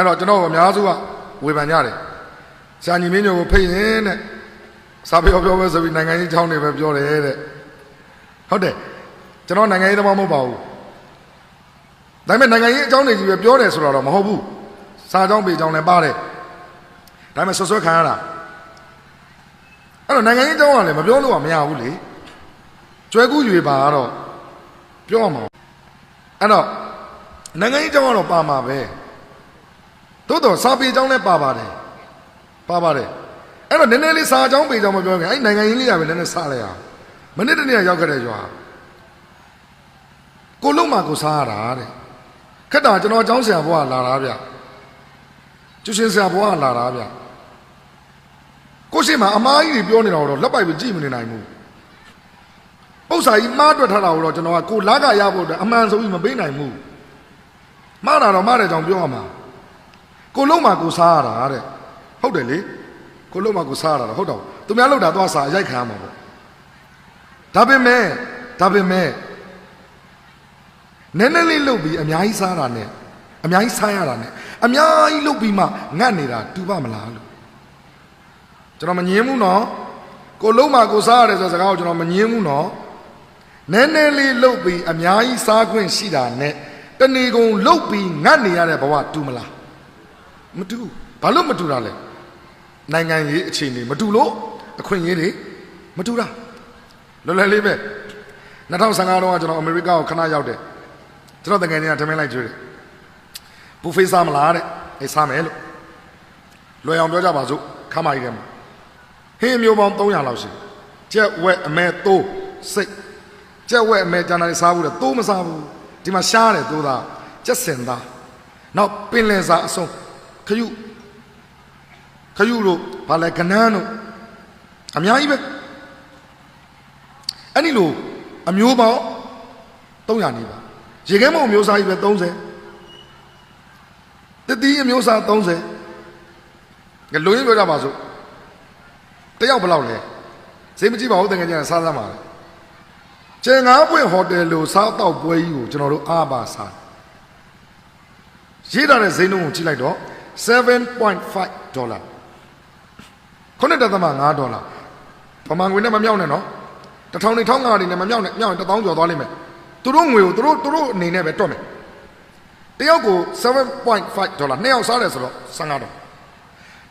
အဲ့တော့ကျွန်တော်အများစုကဝေဖန်ကြတယ်ဆရာညီမင်းညိုကိုဖိတ်ရင်တဲ့စာပေပြောပဲဆိုပြီးနိုင်ငံရေးချောင်းတွေပဲပြောတယ်တဲ့ဟုတ်တယ်ကျွန်တော်နိုင်ငံရေးသမားမဟုတ်ပါဘူးဒါပေမဲ့နိုင်ငံရေးအကြောင်းတွေကြီးပဲပြောတယ်ဆိုတော့မဟုတ်ဘူးစာကြောင်းပေကြောင်းလည်းပါတယ်ဒါပေမဲ့ဆွဆွဲခံရတာအဲ့တော့နိုင်ငံရေးအကြောင်းကလည်းမပြောလို့ကမရဘူးလေကျွဲကူးရွေပါကတော့ပြောရမှာအဲ့တော့နိုင်ငံရေးအကြောင်းကတော့ပါမှာပဲ သို့တော့စာပေအကြောင်းလည်းပါပါတယ်ပါပါတယ်အဲ့တော့နည်းနည်းလေးစာအကြောင်းပေအကြောင်းမပြောခင်အဲ့နိုင်ငံရေးလေးရပဲနည်းနည်းစလိုက်အောင်မနစ်တနေ့ရောက်ခဲ့တဲ့ရွာကိုလုံးမှာကိုစားရတာတဲ့ခက်တာကျွန်တော်အကြောင်းဆရာဘွားလာတာဗျကျူရှင်ဆရာဘွားလာတာဗျကိုရှိမှာအမားကြီးတွေပြောနေတာတော့လက်ပိုက်ပဲကြည့်မနေနိုင်ဘူးပု္ပ္ပာကြီးမှားတွက်ထားတာကိုတော့ကျွန်တော်ကကိုလာကရဖို့အတွက်အမှန်ဆုံးကြီးမပေးနိုင်ဘူးမှားတာတော့မှားတယ်ကြောင်ပြောရမှာ ကိုလုံးမှာကိုစားရတာတဲ့ဟုတ်တယ်လေကိုလုံးမှာကိုစားရတာဟုတ်တော့သူများလောက်တာသွားစားရိုက်ခံရမှာပေါ့ဒါပေမဲ့ဒါပေမဲ့နည်းနည်းလေးလှုပ်ပြီးအများကြီးစားတာနဲ့အများကြီးစားရတာနဲ့အများကြီးလှုပ်ပြီးမှငတ်နေတာတူပါမလားလို့ကျွန်တော်မငင်းဘူးနော်ကိုလုံးမှာကိုစားရတယ်ဆိုတဲ့စကားကိုကျွန်တော်မငင်းဘူးနော်နည်းနည်းလေးလှုပ်ပြီးအများကြီးစားခွင့်ရှိတာနဲ့တဏီကုံလှုပ်ပြီးငတ်နေရတဲ့ဘဝတူမလား မတူဘူးဘာလို့မတူတာလဲနိုင်ငံရေးအခြေအနေမတူလို့အခွင့်အရေးတွေမတူတာလွယ်လွယ်လေးပဲ2015တုန်းကကျွန်တော်အမေရိကကိုခဏရောက်တယ်ကျွန်တော်တကယ်ကြီးကထမင်းလိုက်ကျွေးတယ်ဘူဖေးစားမလားတဲ့အေးစားမယ်လို့လွယ်အောင်ပြောကြပါစို့ခမကြီးထဲမှာဟင်းမျိုးပေါင်း300လောက်ရှိကြက်ဝက်အမဲသိုးစိတ်ကြက်ဝက်အမဲကျန်တာတွေစားဘူးတဲ့သိုးမစားဘူးဒီမှာရှားတယ်သိုးသားကြက်စင်သားနောက်ပင်လယ်စာအစုံ ခရုခရုတို့ဘာလဲကနန်းတို့အများကြီးပဲအဲ့ဒီလိုအမျိုးပေါင်း300နေပါရေခဲမုံမျိုးစားကြီးပဲ30တတိအမျိုးစား30ငါလူရင်းပြောကြပါစို့တယောက်ဘယ်လောက်လဲဈေးမကြည့်ပါဘူးတကယ်ကြီးစားစားပါလေကျင်ငါးပွင့်ဟိုတယ်လို့စားတော့ပွဲကြီးကိုကျွန်တော်တို့အားပါစားရေးထားတဲ့ဈေးနှုန်းကိုကြည့်လိုက်တော့ 7.5ဒေါ်လာခုနှစ်တသမ5ဒေါ်လာပမာငွေနဲ့မမြောက်နဲ့နော်တထောင်နေထောင်းငါတွေနဲ့မမြောက်နဲ့မြောက်ရင်တစ်သောင်းကျော်သွားလိမ့်မယ်သူတို့ငွေကိုသူတို့သူတို့အနေနဲ့ပဲတွက်မယ်တယောက်ကို7.5ဒေါ်လာနှစ်ယောက်စားတယ်ဆိုတော့15ဒေါ်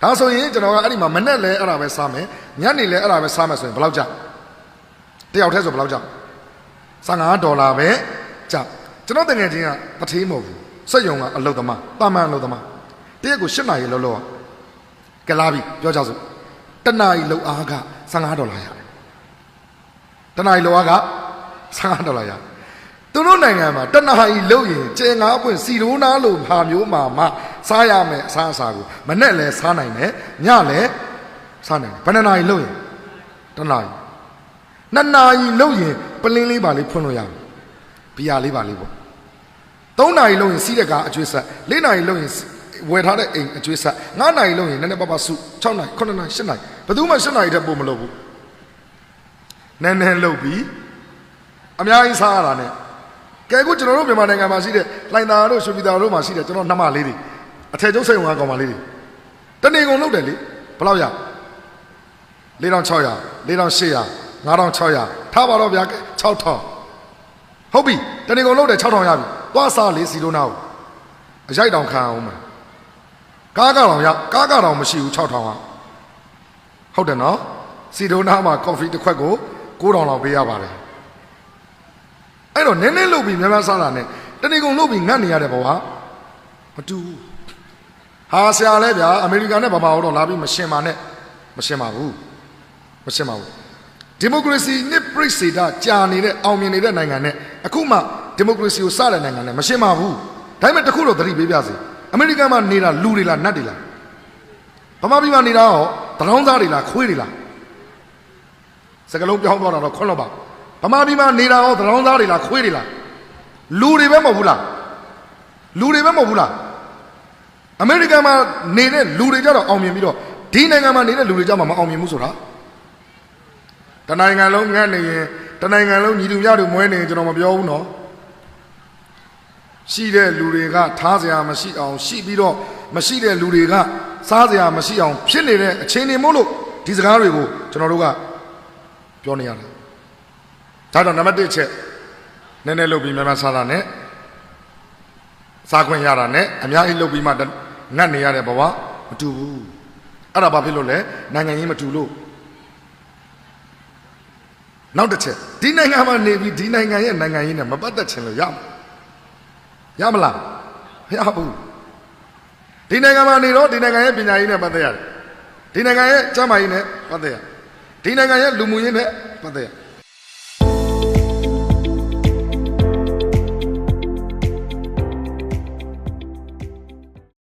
ဒါဆိုရင်ကျွန်တော်ကအဲ့ဒီမှာမနဲ့လဲအဲ့ဒါပဲစားမယ်ညနေလဲအဲ့ဒါပဲစားမယ်ဆိုရင်ဘယ်လောက်ကျတယောက်တည်းဆိုဘယ်လောက်ကျ15ဒေါ်လာပဲကျကျွန်တော်တကယ်ချင်းကပထေးမဟုတ်ဘူးစက်ယုံကအလုတ်သမားတာမန်အလုတ်သမား တရက်ကို8နာရီလောက်လောကလာပြီပြောကြစို့တနာရီလောက်အားက15ဒေါ်လာရတယ်တနာရီလောက်အားက15ဒေါ်လာရတယ်သူတို့နိုင်ငံမှာတနာရီလောက်ရင်ကျဲငါးပွင့်စီရိုးနာလို့ဟာမျိုးမှာမှစားရမယ်အစားအစာကိုမနဲ့လဲစားနိုင်တယ်ညလဲစားနိုင်တယ်ဘယ်နှနာရီလောက်ရင်တနာရီနှစ်နာရီလောက်ရင်ပလင်းလေးပါလေးဖွင့်လို့ရမယ်ဘီယာလေးပါလေးပေါ့သုံးနာရီလောက်ရင်စီးတဲ့ကားအကျွေးဆက်လေးနာရီလောက်ရင် ဝယ်ထားတဲ့အိမ်အကျွေးဆက်ငါးနာရီလောက်ရင်နည်းနည်းပါးပါးစု6နာရီ9နာရီ10နာရီဘယ်သူမှ10နာရီထက်ပိုမလုပ်ဘူးနည်းနည်းလုပ်ပြီးအများကြီးစားရတာ ਨੇ ကဲခုကျွန်တော်တို့မြန်မာနိုင်ငံမှာရှိတဲ့လိုင်သာတို့ရွှေပြည်သာတို့မှာရှိတဲ့ကျွန်တော်နှမလေးတွေအထက်ကျုပ်စိတ်ဝင်ကောင်မလေးတွေတနေကုန်လုပ်တယ်လေဘယ်လောက်ရ4600 4800 9600ထားပါတော့ဗျာ6000ဟုတ်ပြီတနေကုန်လုပ်တယ်6000ရပြီသွားစားလေစီလိုနာကိုအရိုက်တောင်ခံအောင်မယ် ကားကတော့ရကားကတော့မရှိဘူး6000ကဟုတ်တယ်နော်စီလိုနာမှာကော်ဖီတစ်ခွက်ကို9000လောက်ပေးရပါတယ်အဲ့တော့နည်းနည်းလုပ်ပြီးများများစားတာနဲ့တဏီကုံလုပ်ပြီးငတ်နေရတဲ့ဘဝမတူဘူးဟာဆရာလဲဗျာအမေရိကန်နဲ့ဗမာတော့လာပြီးမရှင်ပါနဲ့မရှင်ပါဘူးမရှင်ပါဘူးဒီမိုကရေစီနှစ်ပြိစေတာကြာနေတဲ့အောင်မြင်နေတဲ့နိုင်ငံနဲ့အခုမှဒီမိုကရေစီကိုစတဲ့နိုင်ငံနဲ့မရှင်ပါဘူးဒါပေမဲ့တခုတော့သတိပေးပြစေ အမေရိကန်မှာနေတာလူတွေလားနတ်တွေလားဗမာပြည်မှာနေတာရောတရောင်းသားတွေလားခွေးတွေလားစကလုံးပြောင်းသွားတာတော့ခွန်းတော့ပါဗမာပြည်မှာနေတာရောသရောင်းသားတွေလားခွေးတွေလားလူတွေပဲမဟုတ်ဘူးလားလူတွေပဲမဟုတ်ဘူးလားအမေရိကန်မှာနေတဲ့လူတွေကြတော့အောင်မြင်ပြီးတော့ဒီနိုင်ငံမှာနေတဲ့လူတွေကြမှာမအောင်မြင်ဘူးဆိုတာတနိုင်ငံလုံးငတ်နေရင်တနိုင်ငံလုံးညီတူမြတူမွဲနေရင်ကျွန်တော်မပြောဘူးနော် ရှိတဲ့လူတွေကထားစရာမရှိအောင် ရှိပြီးတော့မရှိတဲ့လူတွေကစားစရာမရှိအောင် ဖြစ်နေတဲ့အခြေအနေမို့လို့ဒီစကားတွေကိုကျွန်တော်တို့ကပြောနေရတယ်။ဒါတော့နံပါတ်1ချက်နည်းနည်းလုပ်ပြီးမြန်မာစားတာနဲ့စားခွင့်ရတာနဲ့အများကြီးလုပ်ပြီးမှငတ်နေရတဲ့ဘဝမတူဘူး။အဲ့ဒါဘာဖြစ်လို့လဲနိုင်ငံရေးမတူလို့နောက်တစ်ချက်ဒီနိုင်ငံမှာနေပြီးဒီနိုင်ငံရဲ့နိုင်ငံရေးနဲ့မပတ်သက်ချင်လို့ရမလား ရမလားမရဘူးဒီနိုင်ငံမှာနေတော့ဒီနိုင်ငံရဲ့ပညာရေးနဲ့ပတ်သက်ရတယ်ဒီနိုင်ငံရဲ့ကျန်းမာရေးနဲ့ပတ်သက်ရဒီနိုင်ငံရဲ့လူမှုရေးနဲ့ပတ်သက်ရ